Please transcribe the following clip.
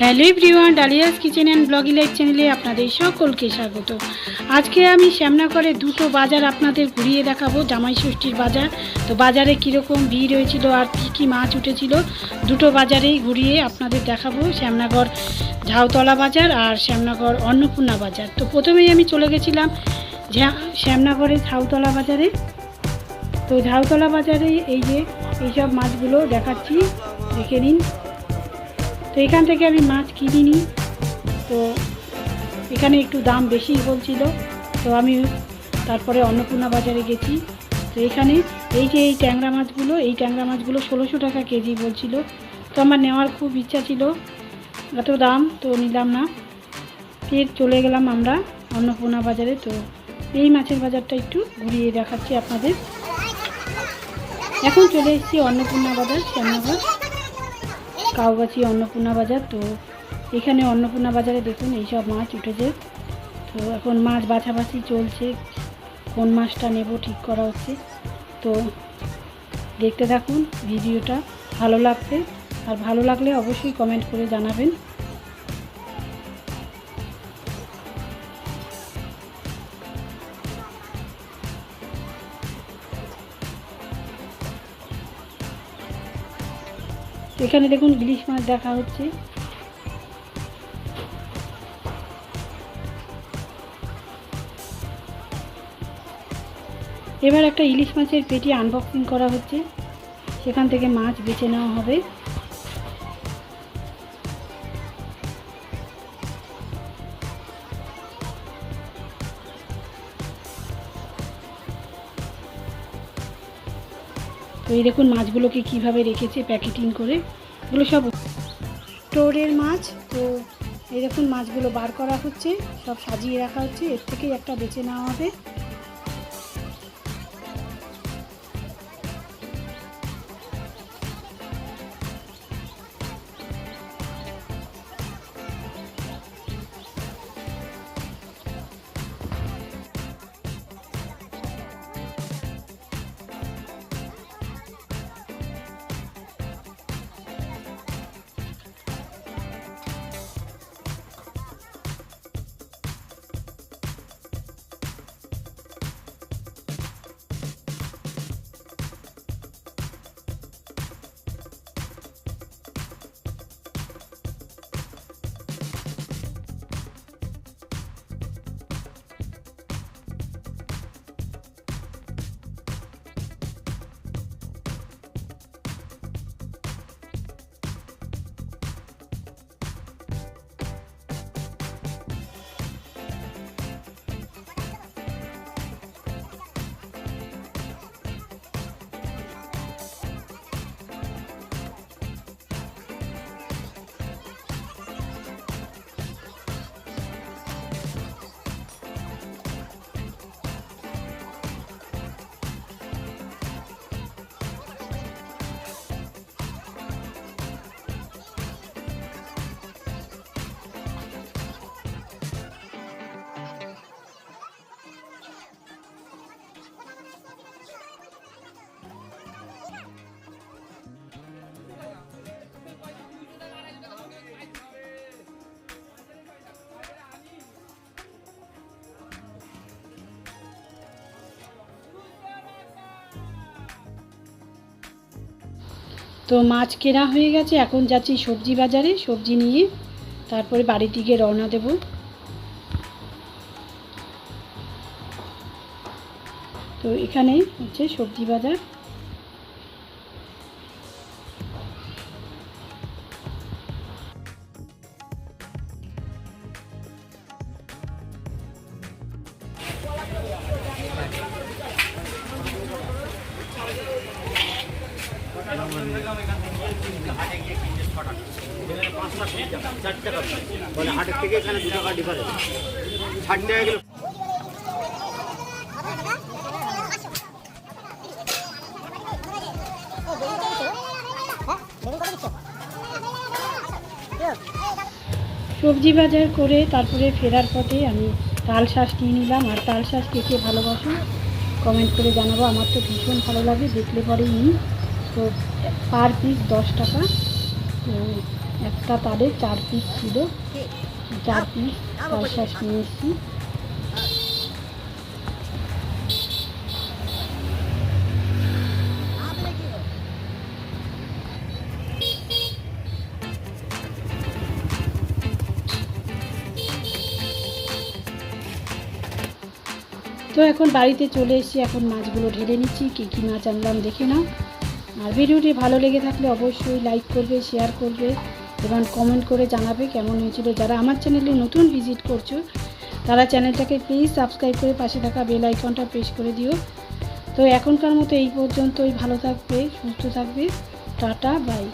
Hello everyone, Dalia's kitchen and bloggy life চ্যানেলে আপনাদের সকলকে স্বাগত। আজকে আমি শ্যামনগরে দুটো বাজার আপনাদের ঘুরিয়ে দেখাবো, জামাই ষষ্ঠীর বাজার। তো বাজারে কীরকম ভিড় হয়েছিল আর কী কী মাছ উঠেছিল, দুটো বাজারেই ঘুরিয়ে আপনাদের দেখাবো, শ্যামনগর ঝাউতলা বাজার আর শ্যামনগর অন্নপূর্ণা বাজার। তো প্রথমেই আমি চলে গেছিলাম শ্যামনগরের ঝাউতলা বাজারে। তো ঝাউতলা বাজারে এই যে এইসব মাছগুলো দেখাচ্ছি, দেখে নিন। তো এখান থেকে আমি মাছ কিনিনি। তো এখানে একটু দাম বেশি বলছিল। তো আমি তারপরে অন্নপূর্ণা বাজারে গেছি। তো এখানে এই যে এই ট্যাংরা মাছগুলো, এই ট্যাংরা মাছগুলো ষোলোশো টাকা কেজি বলছিল। তো আমার নেওয়ার খুব ইচ্ছা ছিল। এত দাম তো নিলাম না। ফের চলে গেলাম আমরা অন্নপূর্ণা বাজারে। তো এই মাছের বাজারটা একটু ঘুরিয়ে দেখাচ্ছি আপনাদের। এখন চলে এসেছি অন্নপূর্ণা বাজার, শ্যামনগর। কাউগাছি অন্নপূর্ণা বাজার, তো এখানে অন্নপূর্ণা বাজারে দেখুন এইসব মাছ উঠেছে। তো এখন মাছ বাছাবাছি চলছে, কোন মাছটা নেব ঠিক করা হচ্ছে। তো দেখতে থাকুন ভিডিওটা, ভালো লাগছে আর ভালো লাগলে অবশ্যই কমেন্ট করে জানাবেন। এখানে দেখুন ইলিশ মাছ দেখা হচ্ছে। এবার একটা ইলিশ মাছের পেটি আনবক্সিং করা হচ্ছে। সেখান থেকে মাছ বেছে নেওয়া হবে। তো এই দেখুন মাছগুলোকে কীভাবে রেখেছে প্যাকেটিং করে। এগুলো সব স্টোরের মাছ, তো এই দেখুন মাছগুলো বার করা হচ্ছে, সব সাজিয়ে রাখা হচ্ছে, এর থেকেই একটা বেছে নেওয়া হবে। তো মাছ কেনা হয়ে গেছে, এখন যাচ্ছি সবজি বাজারে, সবজি নিয়ে তারপরে বাড়ির দিকে রওনা দেব। তো এখানে হচ্ছে সবজি বাজার। সবজি বাজার করে তারপরে ফেরার পথে আমি তাল শাঁস নিয়ে নিলাম। আর তাল শাঁস কে কে ভালোবাসো কমেন্ট করে জানাব। আমার তো ভীষণ ভালো লাগে, দেখলে পরেই নিই। তো পার পিস দশ টাকা। একটা তারে চার পিস ছিল। চার পিস পয়সা এসেছি তো এখন বাড়িতে চলে এসেছি এখন মাছগুলো ঢেলে নিচ্ছি। কী কী মাছ আনলাম দেখে নাও। আর ভিডিওটি ভালো লেগে থাকলে অবশ্যই লাইক করবে শেয়ার করবে এবং কমেন্ট করে জানাবে কেমন হয়েছিল। যারা আমার চ্যানেলে নতুন ভিজিট করছ, তারা চ্যানেলটাকে প্লিজ সাবস্ক্রাইব করে পাশে থাকা বেল আইকনটা প্রেস করে দিও। তো এখনকার মতো এই পর্যন্তই। ভালো থাকবে, সুস্থ থাকবে। Tata bye